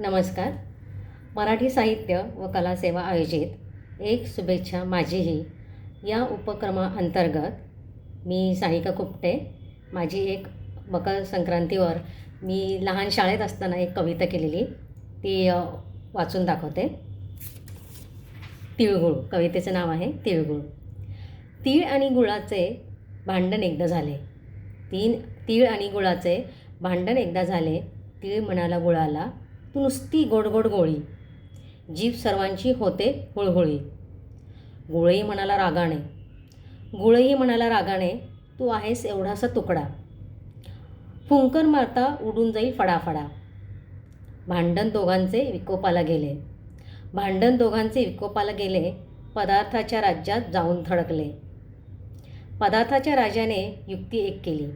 नमस्कार. मराठी साहित्य व कला सेवा आयोजित एक शुभेच्छा माझीही. या उपक्रमाअंतर्गत मी सानिका कुपटे माझी एक मकर संक्रांतीवर मी लहान शाळेत असताना एक कविता केलेली ती वाचून दाखवते. तिळगुळ कवितेचं नाव आहे तिळगुळ. तीळ आणि गुळाचे भांडण एकदा झाले. तीन तीळ आणि गुळाचे भांडण एकदा झाले तीळ म्हणाला गुळाला तू नुसती गोड गोड गोळी. जीभ सर्वांची होते हुळहुळी. गुळई म्हणाला रागाने गुळई म्हणाला रागाने तू आहेस एवढासा तुकडा. फुंकर मारता उडून जाईल फडाफडा. भांडण दोघांचे विकोपाला गेले. भांडण दोघांचे विकोपाला गेले पदार्थाच्या राज्यात जाऊन थडकले पदार्थाच्या राजाने युक्ती एक केली.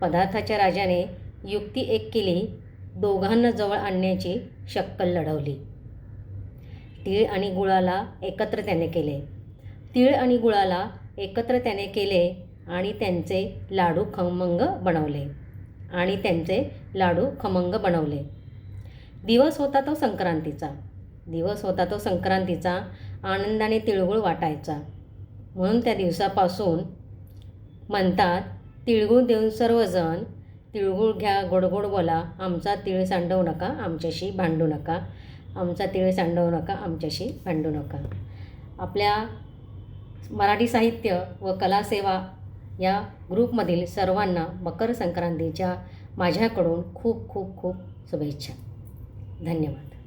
पदार्थाच्या राजाने युक्ती एक केली दोघांना जवळ आणण्याची शक्कल लढवली. तीळ आणि गुळाला एकत्र त्याने केले. तीळ आणि गुळाला एकत्र त्याने केले आणि त्यांचे लाडू खमंग बनवले आणि त्यांचे लाडू खमंग बनवले. दिवस होता तो संक्रांतीचा. दिवस होता तो संक्रांतीचा आनंदाने तिळगुळ वाटायचा. म्हणून त्या दिवसापासून म्हणतात तिळगुळ देऊन सर्वजण तिळगुळ घ्या गोड गोड बोला. आमचा तिळ सांडवू नका आमच्याशी भांडू नका. आमचा तिळ सांडवू नका आमच्याशी भांडू नका. आपल्या मराठी साहित्य व कला सेवा या ग्रुपमधील सर्वांना मकर संक्रांतीच्या माझ्याकडून खूप खूप खूप शुभेच्छा. धन्यवाद.